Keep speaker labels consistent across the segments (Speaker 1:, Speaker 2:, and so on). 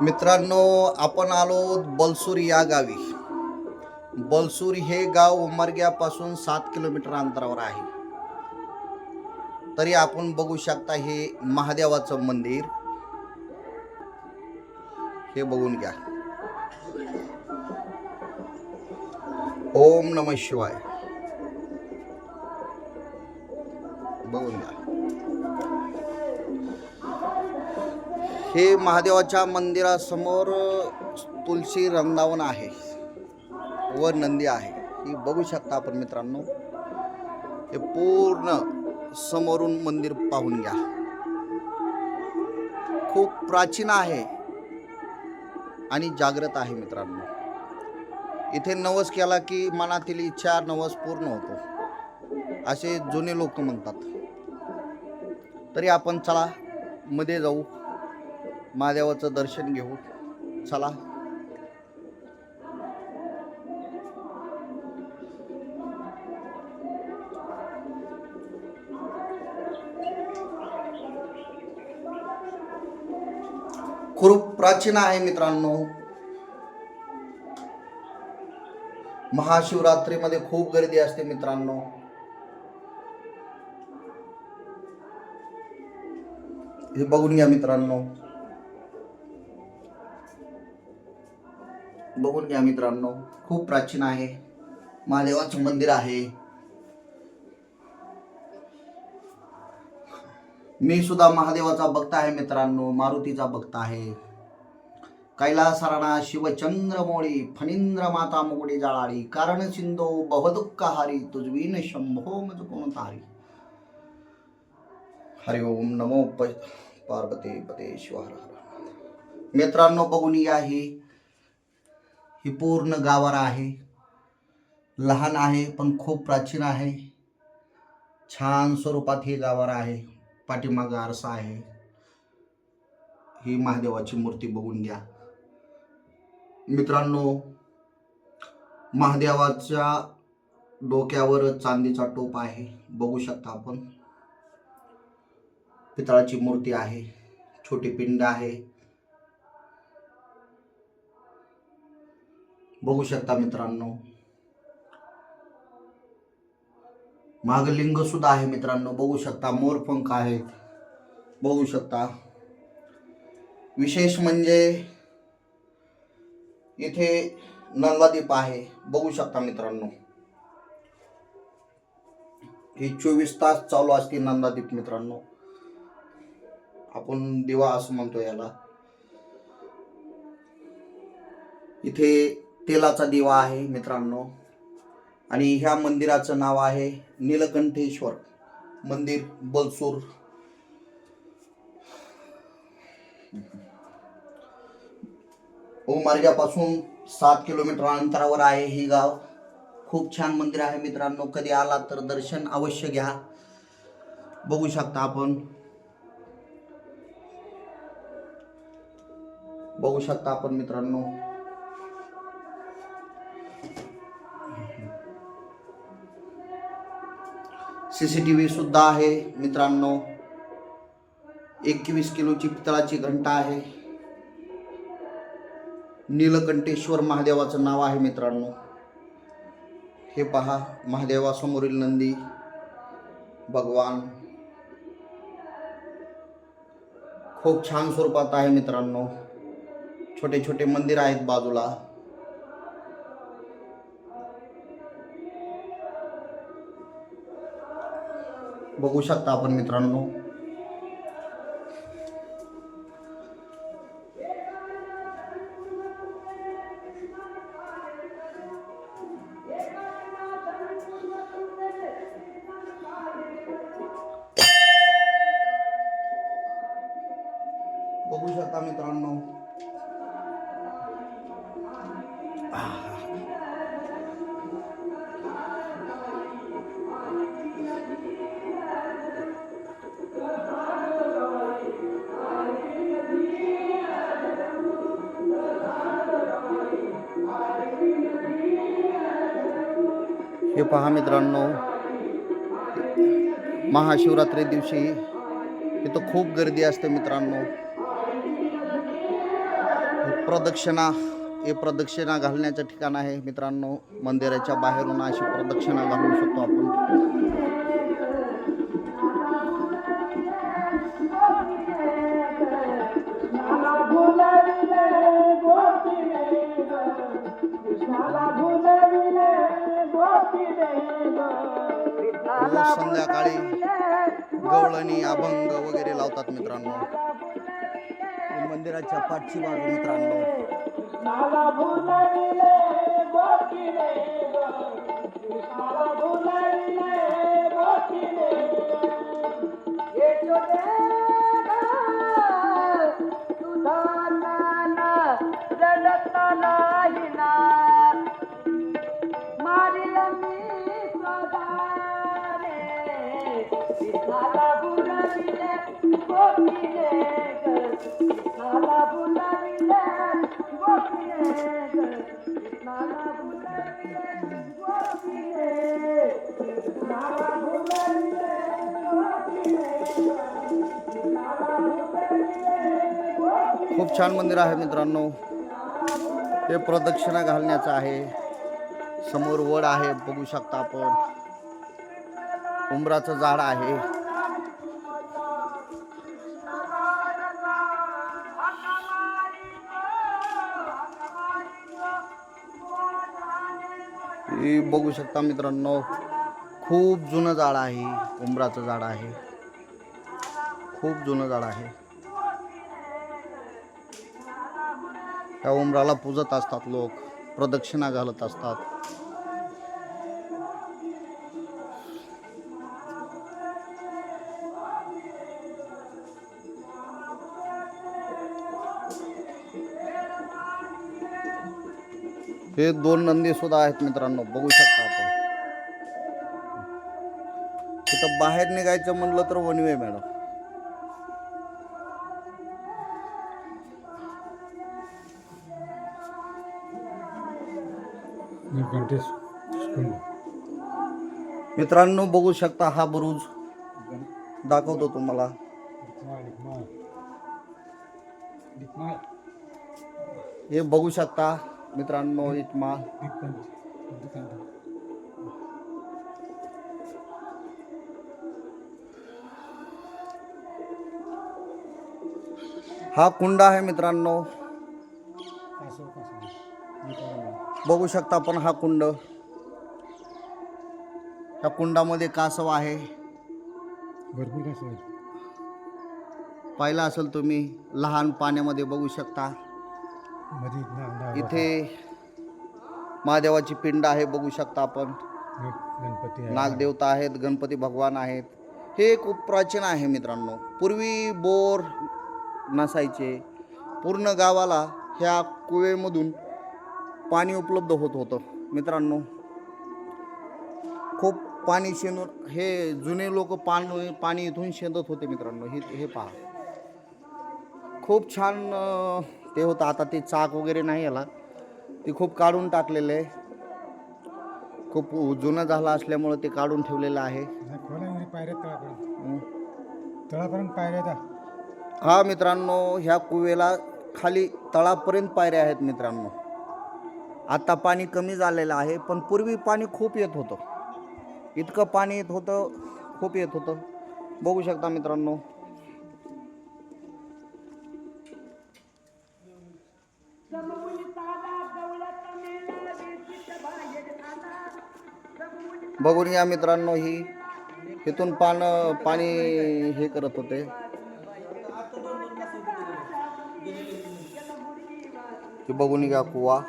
Speaker 1: मित्रांनो आपण आलो बलसूर या गावी. बलसूर हे गाव उमरग्यापासून सात किलोमीटर अंतरावर आहे. तरी आपण बघू शकता हे महादेवाचं मंदिर. हे बघून घ्या. ओम नम शिवाय. बघून घ्या. हे महादेवाच्या मंदिरासमोर तुलसी रंगावन आहे. व नंदी आहे. ही बघू शकता आपण मित्रांनो. हे पूर्ण समोरून मंदिर पाहून घ्या. खूप प्राचीन आहे आणि जागृत आहे मित्रांनो. इथे नवस केला की मनातील इच्छा नवस पूर्ण होतो. असे जुने लोक म्हणतात. तरी आपण चला मध्ये जाऊ. महादेवाचं दर्शन घेऊ. चला. खूप प्राचीन आहे मित्रांनो. महाशिवरात्रीमध्ये खूप गर्दी असते मित्रांनो. हे बघून घ्या मित्रांनो. बघून घ्या मित्रांनो खूप प्राचीन आहे. महादेवाचं मंदिर आहे. मी सुद्धा महादेवाचा भक्त आहे मित्रांनो मारुतीचा भक्त आहे. कैलासरणा शिवचंद्रमोळी फणींद्र माता मुगडी जाळाळी कारण सिंधो बहुदुःख हारी तुझवीन शंभो मज कोण तारी. हरि ओम नमो प पार्वती पते शिवार मित्रांनो बघून या ही ही पूर्ण गावार आहे. लहान आहे पण खूप प्राचीन आहे. छान स्वरूपात ही गावार आहे. पाठीमागं आरसा आहे. ही महादेवाची मूर्ती बघून घ्या. मित्रांनो महादेवाच्या डोक्यावर चांदीचा टोप आहे. बघू शकता आपण. पितळाची मूर्ती आहे. छोटी पिंड आहे. बघू शकता मित्रांनो. माग लिंग सुद्धा आहे मित्रांनो. बघू शकता मोरपंख आहेत. बघू शकता. विशेष म्हणजे इथे नंदादीप आहे. बघू शकता मित्रांनो. हे चोवीस तास चालू असते नंदादीप मित्रांनो. आपण दिवा असं म्हणतो याला. इथे तेलाचा दिवा आहे मित्रांनो. आणि ह्या मंदिराचं नाव आहे नीलकंठेश्वर मंदिर बलसूर. मार्गापासून सात किलोमीटर अंतरावर आहे हे गाव. खूप छान मंदिर आहे मित्रांनो. कधी आला तर दर्शन अवश्य घ्या. बघू शकता आपण. बघू शकता आपण मित्रांनो. सी सी टी व्हीसुद्धा आहे मित्रांनो. एकवीस किलोची पितळाची घंटा आहे. नीलकंठेश्वर महादेवाचं नाव आहे मित्रांनो. हे पहा महादेवासमोरील नंदी भगवान. खूप छान स्वरूपात आहे मित्रांनो. छोटे छोटे मंदिर आहेत बाजूला. बघू शकता आपण मित्रांनो बघू शकता मित्रांनो हे पहा मित्रांनो महाशिवरात्री दिवशी इथं खूप गर्दी असते मित्रांनो. प्रदक्षिणा हे प्रदक्षिणा घालण्याचं ठिकाण आहे मित्रांनो. मंदिराच्या बाहेरून अशी प्रदक्षिणा घालू शकतो आपण. संध्याकाळी गवळणी अभंग वगैरे लावतात मित्रांनो. मंदिराच्या पाठची बाजू मित्रांनो. खूप छान मंदिर आहे मित्रांनो. हे प्रदक्षिणा घालण्याचं आहे. समोर वड आहे बघू शकता आपण. उंबराचं झाड आहे. हे बघू शकता मित्रांनो खूप जुनं झाड आहे उंबराचं झाड आहे. खूप जुनं झाड आहे. त्या उंबराला पूजत असतात लोक प्रदक्षिणा घालत असतात. हे दोन नंदी सुद्धा आहेत मित्रांनो बघू शकता आपण. तिथं बाहेर निघायचं म्हणलं तर वनवे मॅडम मित्रांनो बघू शकता हा बुरुज. दाखवतो तुम्हाला. हे बघू शकता. मित्रांनो
Speaker 2: दिकांत
Speaker 1: हा कुंड आहे मित्रांनो. बघू शकता आपण हा कुंड. या कुंडामध्ये कासव आहे.
Speaker 2: भरपूर कासव
Speaker 1: पाहिलं असेल तुम्ही लहान पाण्यामध्ये बघू शकता. इथे महादेवाची पिंड आहे बघू शकता आपण.
Speaker 2: गणपती
Speaker 1: नागदेवता आहेत गणपती भगवान आहेत. हे खूप प्राचीन आहे मित्रांनो. पूर्वी बोर नसायचे. पूर्ण गावाला ह्या कुवेमधून पाणी उपलब्ध होत होतं मित्रांनो. खूप पाणी शेंदून हे जुने लोक पाणी पाणी इथून शेंदत होते मित्रांनो. हे हे पहा. खूप छान ते होतं. आता ते चाक वगैरे नाही याला. ते खूप काढून टाकलेलं आहे. खूप जुनं झालं असल्यामुळं ते काढून ठेवलेलं आहे. हं. हा मित्रांनो ह्या कुवेला खाली तळापर्यंत पायऱ्या आहेत मित्रांनो. आता पाणी कमी झालेलं आहे पण पूर्वी पाणी खूप येत होतं. इतकं पाणी येत होतं खूप येत होतं. बघू शकता मित्रांनो. बघून या मित्रांनो ही इथून पान पाणी हे करत होते. बघून घ्या कुवा.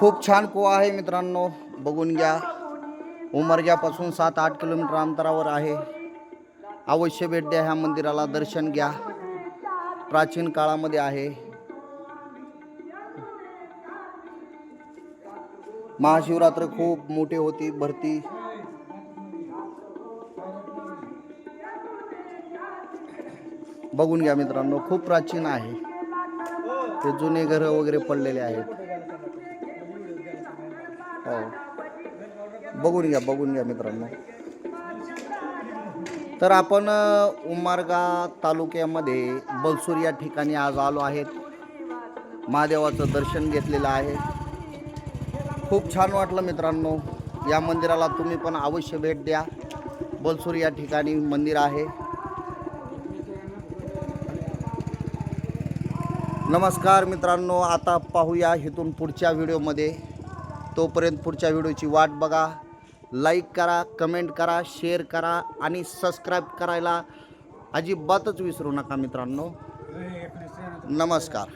Speaker 1: खूप छान कुवा आहे मित्रांनो. बघून घ्या. उमरग्यापासून सात आठ किलोमीटर अंतरावर आहे. अवश्य भेट द्या ह्या मंदिराला. दर्शन घ्या. प्राचीन काळामध्ये आहे. महाशिवरात्र खूप मोठे होती. भरती. बघून घ्या मित्रांनो. खूप प्राचीन आहे. ते जुने घरं वगैरे पडलेले आहेत. बघून घ्या बघून घ्या मित्रांनो. तर आपण अ, उमरगा तालुक्यामध्ये बलसूर या ठिकाणी आज आलो आहेत. महादेवाचं दर्शन घेतलेलं आहे. खूप छान वाटलं मित्रांनो. या मंदिराला तुम्ही पण अवश्य भेट द्या. बलसूर या ठिकाणी मंदिर आहे. नमस्कार मित्रांनो आता पाहूया इथून पुढच्या व्हिडिओमध्ये. तोपर्यंत पुढच्या व्हिडिओची वाट बघा. लाईक करा कमेंट करा शेअर करा आणि सबस्क्राईब करायला अजिबातच विसरू नका मित्रांनो. नमस्कार.